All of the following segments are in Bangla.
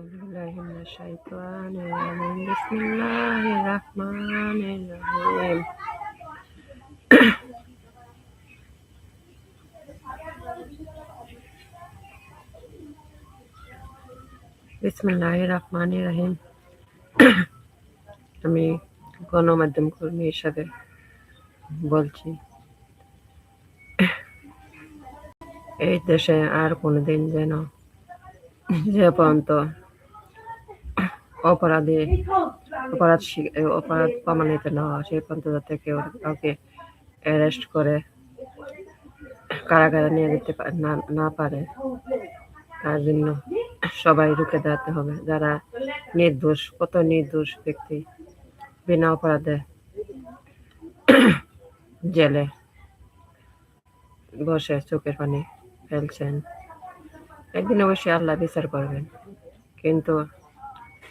أعوذ بالله من الشيطان الرجيم بسم الله الرحمن الرحيم বিসমুল্লাহ রহমান রহিম আমি গণমাধ্যম কর্মী হিসাবে বলছি এই দেশে আর কোনোদিন যেন যে পর্যন্ত অপরাধী, অপরাধ অপরাধ প্রমাণিত না হয় সেই পর্যন্ত যাতে কেউ কাউকে অ্যারেস্ট করে, কারাগারে নিয়ে যেতে না পারে, তার জন্য সবাই রুখে দাঁড়াতে হবে। যারা নির্দোষ, কত নির্দোষ ব্যক্তি বিনা অপরাধে জেলে বসে চোখের পানি ফেলছেন। একদিন অবশ্যই আল্লাহ বিচার করবেন। কিন্তু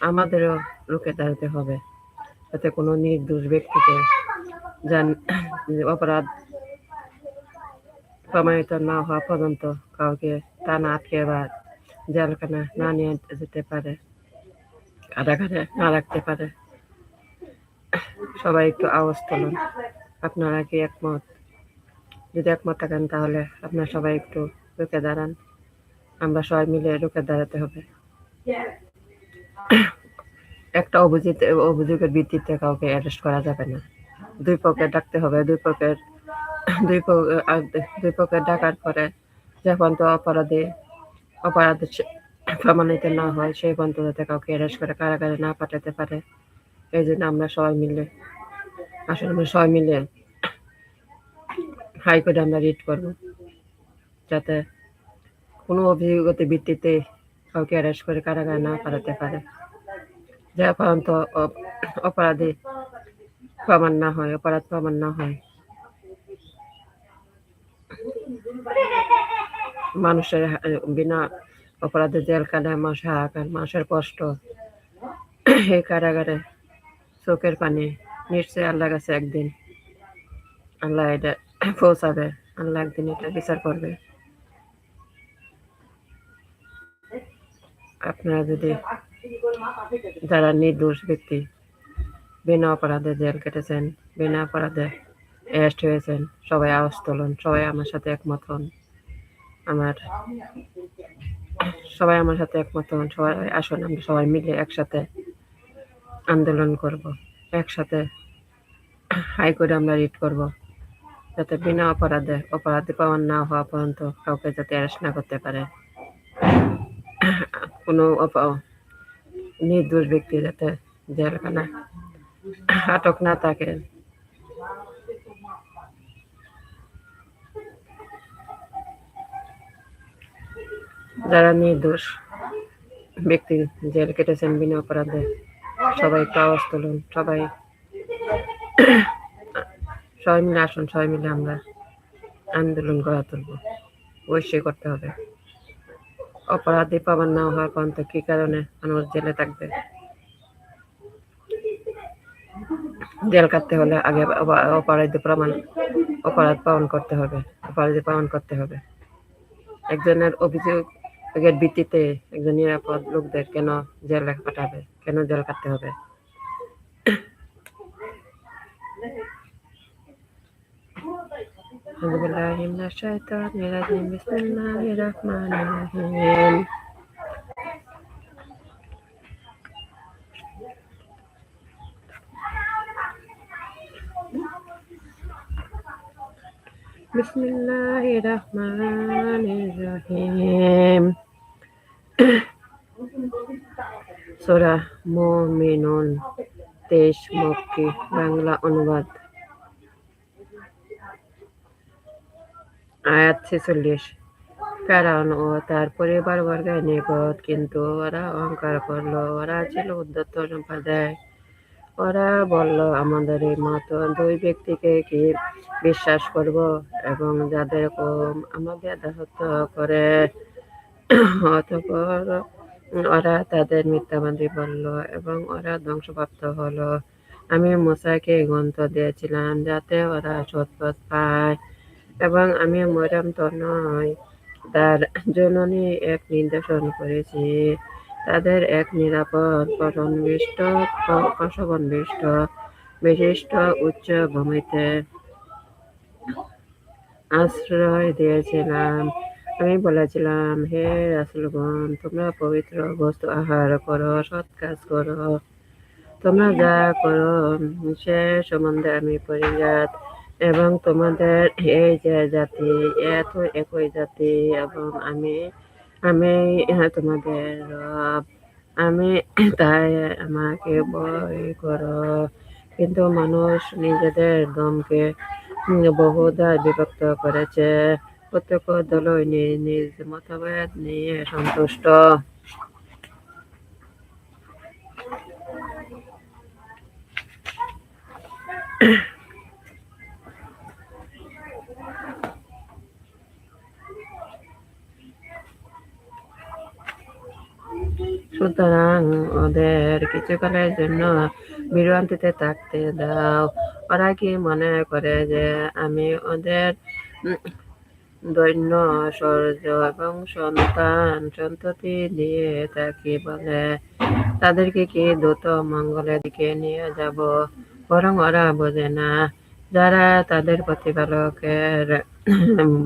আমাদেরও রুখে দাঁড়াতে হবে, যাতে কোনো নির্দোষ ব্যক্তিকে যান অপরাধ প্রমাণিত না হওয়া পর্যন্ত কাউকে তা না আটকে বা জেলখানা না নিয়ে যেতে পারে কারাগারে না রাখতে পারে। সবাই একটু আওয়াজ তুলুন। আপনারা কি একমত? যদি একমত থাকেন তাহলে আপনারা সবাই একটু রুখে দাঁড়ান। আমরা সবাই মিলে রুখে দাঁড়াতে হবে। একটা অভিযোগ অভিযোগের ভিত্তিতে কাউকে অ্যারেস্ট করা যাবে না। দুই পক্ষে ডাকতে হবে, দুই পক্ষের, দুই দুই পক্ষে ডাকার পরে যখন তো অপরাধী, অপরাধ প্রমাণিত না হয়, সেই পর্যন্ত যাতে কাউকে অ্যারেস্ট করে কারাগারে না পাঠাতে পারে। এই জন্য আমরা সবাই মিলে, আসলে আমরা সবাই মিলে হাইকোর্টে আমরা রিট করব। যাতে কোনো অভিযোগতের ভিত্তিতে কাউকে অ্যারেস্ট করে কারাগারে না পাঠাতে পারে। যা অপরাধী প্রমাণ না হয়, অপরাধ প্রমাণ না হয়। মানুষের বিনা অপরাধে জেল কাটায় মানুষের হাহাকার, মানুষের কষ্ট। এই কারাগারে চোখের পানি, নিশ্চয়ই আল্লাহ কাছে একদিন। আল্লাহ এটা পৌঁছাবে, আল্লাহ একদিন এটা বিচার করবে। আপনারা যদি যারা নির্দোষ ব্যক্তি, বিনা অপরাধে জেল কেটেছেন, বিনা অপরাধে অ্যারেস্ট হয়েছেন, সবাই আওয়াজ সবাই আমার সাথে একমত হন। আমার, সবাই আমার সাথে একমত হন, সবাই আসুন, আমরা সবাই মিলে একসাথে আন্দোলন করব, একসাথে হাইকোর্টে আমরা রিট করব, যাতে বিনা অপরাধে, অপরাধী প্রমাণ না হওয়া পর্যন্ত কাউকে যাতে অ্যারেস্ট না করতে পারে। কোনো অপ- নির্দোষ ব্যক্তি যাতে জেলখানা আটক না থাকে। যারা নির্দোষ ব্যক্তি জেল কেটেছেন বিনা অপরাধে, সবাই একটু আওয়াজ তুলুন। সবাই সবাই মিলে আসুন, সবাই মিলে আমরা আন্দোলন গড়া তুলব। অবশ্যই করতে হবে। অপরাধী প্রমাণ না হওয়ার পর্যন্ত কি কারণে মানুষ জেলে থাকবে? জেল কাটতে হলে আগে অপরাধী প্রমাণ, অপরাধ পালন করতে হবে, অপরাধী পালন করতে হবে। একজনের অভিযোগের ভিত্তিতে একজন নিরাপদ লোকদের কেন জেলে পাঠাবে? কেন জেল কাটতে হবে? Alhamdulillahihim nasheetar milahhim bismillahirrahmanirrahim. Bismillahirrahmanirrahim surah muminon teks mukti bangla unutat আয়াত ছেচল্লিশ কারণ ও তার পরিবার বর্গের নিকট কিন্তু ওরা অহংকার করল। ওরা ছিল উদ্ধত সম্প্রদায়। ওরা বলল, আমাদের এই মতো দুই ব্যক্তিকে কি বিশ্বাস করব এবং যাদের কম আমাদের দাসত্ব করে? অতপর ওরা তাদের মিথ্যাবাদী বলল এবং ওরা ধ্বংসপ্রাপ্ত হলো। আমি মুসাকে গ্রন্থ দিয়েছিলাম যাতে ওরা সৎপথ পায়। এবং আমি মরাম তো নয় তার জননী এক নির্দেশন করেছি। তাদের এক নিরাপদ পশনবিষ্ট পশবনবিষ্ট বিশিষ্ট উচ্চ ভূমিতে আশ্রয় দিয়েছিলাম। আমি বলেছিলাম, হে রাসুলগণ, তোমরা পবিত্র বস্তু আহার করো, সৎ কাজ করো। তোমরা যা করো, সে সম্বন্ধে আমি পরিজাত এবং তোমাদের এই যে জাতি এত একই জাতি এবং আমি আমি তোমাদের রব। আমি তাই আমাকে ভয় করো। কিন্তু মানুষ নিজেদের দমকে বহুদা বিভক্ত করেছে। প্রত্যেক দলই নিজ নিজ মতভেদ নিয়ে সন্তুষ্ট। সুতরাং ওদের কিছুকালের জন্য বিভ্রান্তিতে থাকতে দাও। ওরা কি মনে করে যে আমি ওদের দৈন্য, সৌর্য এবং সন্তান সন্ততি দিয়ে থাকি বলে তাদেরকে কি দ্রুত মঙ্গলের দিকে নিয়ে যাব? বরং ওরা বোঝে না। যারা তাদের প্রতিপালকের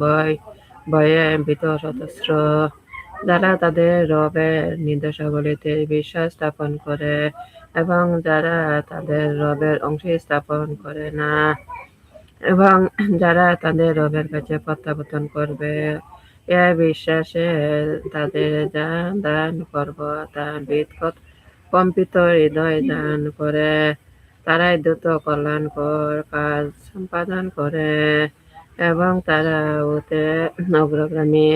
ভয়, ভয়ে ভীত সতস্র যারা তাদের রবের নির্দেশাবলীতে বিশ্বাস স্থাপন করে এবং যারা তাদের রবের অংশী স্থাপন করে না, এবং যারা তাদের রবের কাছে প্রত্যাবর্তন করবে, এ বিশ্বাসে তাদের যা দান করব তার বিদকত কম্পিত হৃদয় দান করে, তারাই দ্রুত কল্যাণকর কাজ সম্পাদন করে, এবং তারা ওতে অগ্রগামী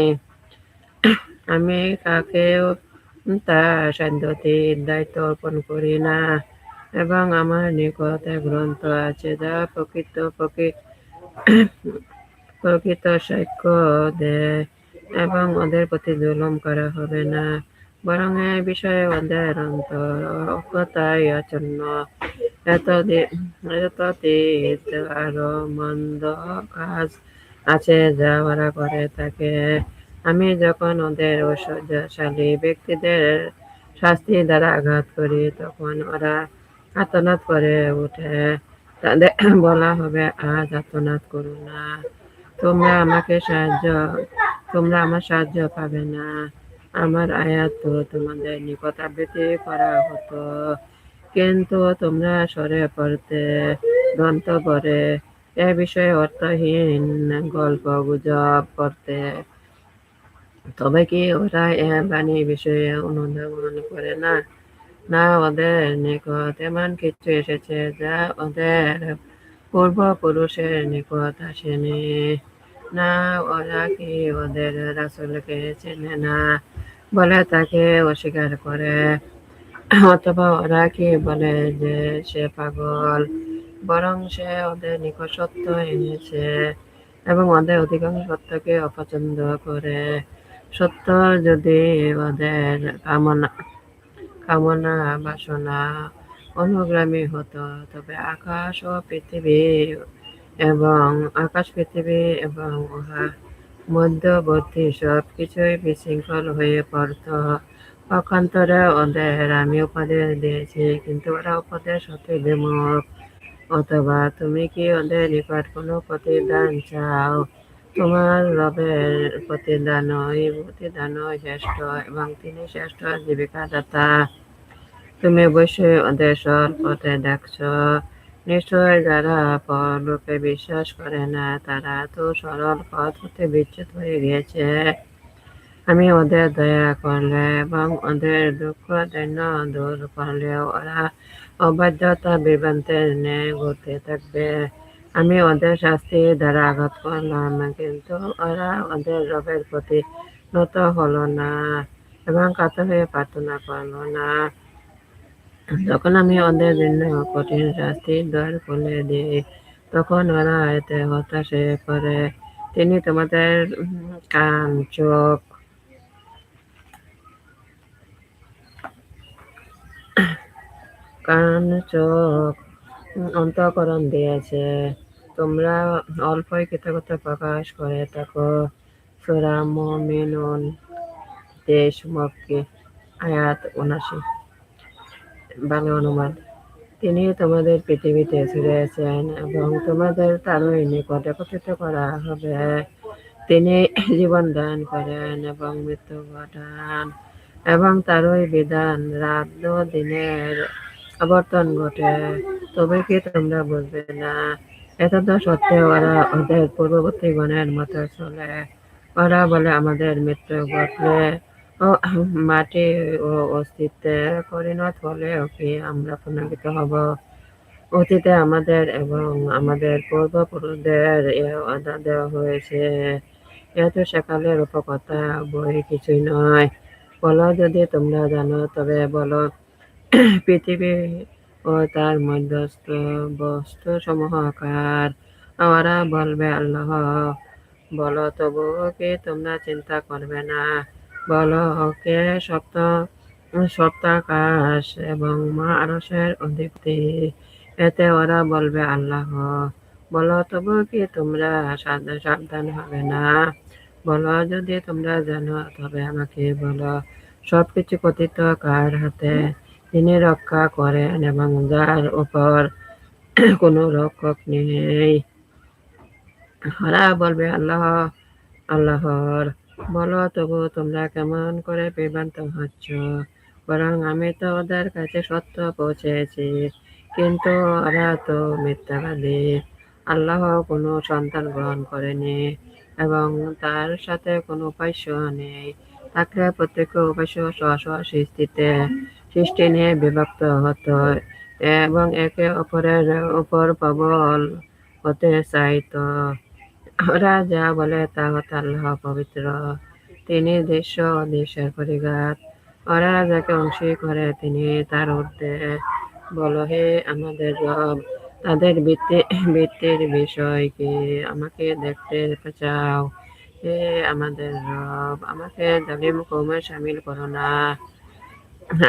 আমি কাকেও তার সাধ্যতির দায়িত্ব অর্পণ করি না। এবং আমার নিকট গ্রন্থ আছে, যা প্রকৃত প্রকৃত সাক্ষ্য দেয় এবং ওদের প্রতি জুলুম করা হবে না। বরং এ বিষয়ে ওদের অন্তর অজ্ঞতায় আচ্ছন্ন এতদিন আরও মন্দ কাজ আছে যা ওরা করে থাকে। আমি যখন ওদের ঐশ্বর্যশালী ব্যক্তিদের শাস্তি দ্বারা আঘাত করি, তখন ওরা আতনাত করে উঠে তাদের বলা হবে, আজ আতনাত করো না। তোমরা আমাকে সাহায্য, তোমরা আমার সাহায্য পাবে না। আমার আয়াত তো তোমাদের নিকট আবৃত্তি করা হতো। কিন্তু তোমরা সরে পড়তে দন্ত করে। এ বিষয়ে অর্থহীন গল্প গুজব করতে তবে কি ওরা এ বাণী বিষয়ে অনুধাবন করে না? না, ওদের নিকট এমন কিছু এসেছে যা ওদের পূর্বপুরুষের নিকট আসেনি। না, ওরা কি ওদের রাসুলকে চেনে না বলে তাকে অস্বীকার করে? অথবা ওরা কি বলে যে সে পাগল, বরং সে ওদের নিকট সত্য এনেছে এবং ওদের অধিকাংশ সত্যকে অপছন্দ করে? সত্য যদি ওদের কামনা কামনা বাসনা অনুগ্রামী হতো, তবে আকাশ ও পৃথিবী এবং, আকাশ, পৃথিবী এবং উহা মধ্যবর্তী সব কিছুই বিশৃঙ্খল হয়ে পড়ত। পক্ষান্তরে ওদের আমি উপদেশ দিয়েছি, কিন্তু ওরা উপদেশ হতে বিমুখ অথবা তুমি কি ওদের নিকট কোনো প্রতিদান চাও? তোমার রবের প্রতিদানই প্রতিদানই শ্রেষ্ঠ এবং তিনি শ্রেষ্ঠ জীবিকা দাতা। তুমি অবশ্যই সরল পথে দেখছ। নিশ্চয় যারা পরলোকে বিশ্বাস করে না, তারা তো সরল পথ হতে বিচ্যুত হয়ে গিয়েছে। আমি ওদের দয়া করলে এবং ওদের দুঃখ দৈন্য দূর করলে ওরা অবাধ্যতা বিভ্রান্তের ন্যায় ঘুরতে থাকবে। আমি ওদের শাস্তি দ্বারা আঘাত করলাম, কিন্তু ওরা ওদের রবের প্রতি নত হলো না এবং কাতর হয়ে প্রার্থনা করল না। যখন আমি ওদের জন্য কঠিন শাস্তির দ্বার খুলে দিই, তখন ওরা এতে হতাশ হয়ে পড়ে। তিনি তোমাদের কান, চোখ কান, চোখ অন্তকরণ দিয়েছে। তোমরা অল্পই কৃতজ্ঞতা প্রকাশ করে থাকো। সুরা মুমিনুন দেশ, মক্কি, আয়াত উনাশি বাংলা অনুবাদ। তিনি তোমাদের পৃথিবীতে ছড়িয়েছেন এবং তোমাদের তারই নিকট একত্রিত করা হবে। তিনি জীবন দান করেন এবং মৃত্যু ঘটান এবং তারই বিধান রাত দিনের আবর্তন ঘটে। তবে কি তোমরা বুঝবে না। এতদ সত্ত্বেও ওরা ওদের পূর্ববর্তী গণের মতো চলে। ওরা বলে, আমাদের মৃত্যু ঘটলে ও মাটি ও অস্তিত্বে পরিণত হলেও কি আমরা পুনর্বিত হব? অতীতে আমাদের এবং আমাদের পূর্বপুরুষদের ওয়াদা দেওয়া হয়েছে। এত সেকালের উপকথা, বই কিছুই নয়। বলো যদি তোমরা জানো, তবে বলো, পৃথিবী ও তার মধ্যস্থ বস্তু সমূহ আকার ওরা বলবে, আল্লাহ, বলো তবুও কি তোমরা চিন্তা করবে না? বলো কে সপ্ত, সপ্তাকাশ এবং মা আরসের অধিপতি। এতে ওরা বলবে, আল্লাহ, বলো তবু কি তোমরা সাবধান হবে না? বলো যদি তোমরা জানো, তবে আমাকে বলো। সবকিছু কথিত কার হাতে? তিনি রক্ষা করেন এবং যার উপর কোনো রক্ষক নেই। ওরা বলবে, আল্লাহ, আল্লাহর বলো, তবু তোমরা কেমন করে বিভ্রান্ত হচ্ছ? বরং আমি তো ওদের কাছে সত্য পৌঁছেছি, কিন্তু ওরা তো মিথ্যাবাদী। আল্লাহ কোনো সন্তান গ্রহণ করেনি এবং তার সাথে কোনো উপাস্য নেই। তাকে প্রত্যেক উপাস্য স্ব সৃষ্টিতে সৃষ্টি নিয়ে বিভক্ত হতো এবং একে অপরের উপর প্রবল হতে চাইত। যা বলে তা হতে আল্লাহ পবিত্র। তিনি দেশ দেশের পরিঘাত। ওরা যাকে অংশী করে, তিনি তার ঊর্ধ্বে বলো, হে আমাদের রব, তাদের বৃত্তি বৃত্তির বিষয় কি? আমাকে দেখতে চাও। হে আমাদের রব, আমাকে জালিম কৌমে সামিল করো না।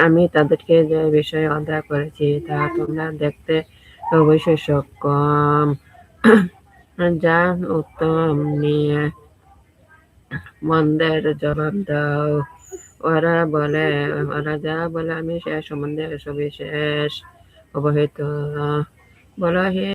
আমি তাদেরকে যে বিষয়ে অধ্যায় করেছি, তা তোমরা দেখতে অবশ্যই সক্ষম। যা উত্তম নিয়ে মন্দের জবাব দাও। ওরা বলে, ওরা যা বলে আমি সে সম্বন্ধে সবিশেষ অবহিত। বলো, হে